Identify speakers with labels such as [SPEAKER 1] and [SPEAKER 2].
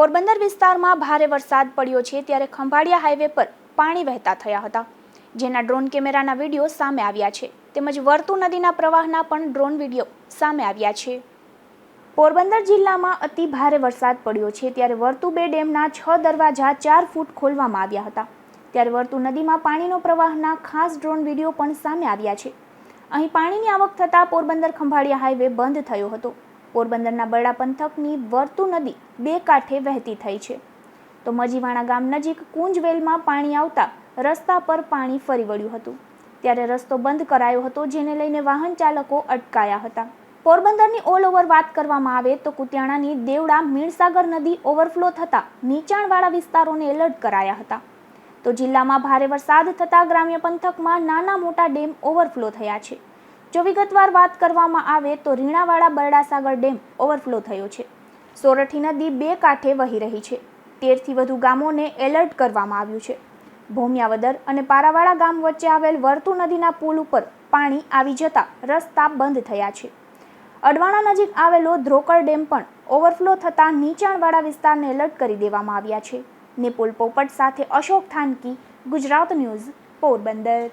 [SPEAKER 1] પોરબંદર વિસ્તારમાં ભારે વરસાદ પડ્યો છે ત્યારે ખંભાળિયા હાઈવે પર પાણી વહેતા થયા હતા. જેના ડ્રોન કેમેરાના વીડિયો સામે આવ્યા છે. તેમજ વર્તુ નદીના પ્રવાહના પણ ડ્રોન વીડિયો સામે આવ્યા છે. પોરબંદર જિલ્લામાં અતિ ભારે વરસાદ પડ્યો છે ત્યારે વર્તુ બે ડેમના છ દરવાજા ચાર ફૂટ ખોલવામાં આવ્યા હતા. ત્યારે વર્તુ નદીમાં પાણીનો પ્રવાહના ખાસ ડ્રોન વીડિયો પણ સામે આવ્યા છે. અહીં પાણીની આવક થતાં પોરબંદર ખંભાળિયા હાઈવે બંધ થયો હતો. પોરબંદરના બરડા પંથકની વર્તુ નદી બે કાંઠે વહેતી થઈ છે. તો મજીવાણા ગામ નજીક કુંજવેલમાં પાણી આવતા રસ્તા પર પાણી ફરી વળ્યું હતું. ત્યારે રસ્તો બંધ કરાયો હતો, જેને લઈને વાહન ચાલકો અટકાયા હતા. પોરબંદરની ઓલ ઓવર વાત કરવામાં આવે તો કુતિયાણાની દેવડા મીણસાગર નદી ઓવરફ્લો થતાં નીચાણવાળા વિસ્તારોને એલર્ટ કરાયા હતા. તો જિલ્લામાં ભારે વરસાદ થતાં ગ્રામ્ય પંથકમાં નાના મોટા ડેમ ઓવરફ્લો થયા છે. જો વિગતવાર વાત કરવામાં આવે તો રીણાવાળા બરડાસાગર ડેમ ઓવરફ્લો થયો છે. સોરઠી નદી બે કાંઠે વહી રહી છે. તેરથી વધુ ગામોને એલર્ટ કરવામાં આવ્યું છે. ભોમિયાવદર અને પારાવાડા ગામ વચ્ચે આવેલ વર્તુ નદીના પુલ ઉપર પાણી આવી જતા રસ્તા બંધ થયા છે. અડવાણા નજીક આવેલો ધ્રોકર ડેમ પણ ઓવરફ્લો થતાં નીચાણવાળા વિસ્તારને એલર્ટ કરી દેવામાં આવ્યા છે. નિપુલ પોપટ સાથે અશોક થાનકી, ગુજરાત ન્યૂઝ, પોરબંદર.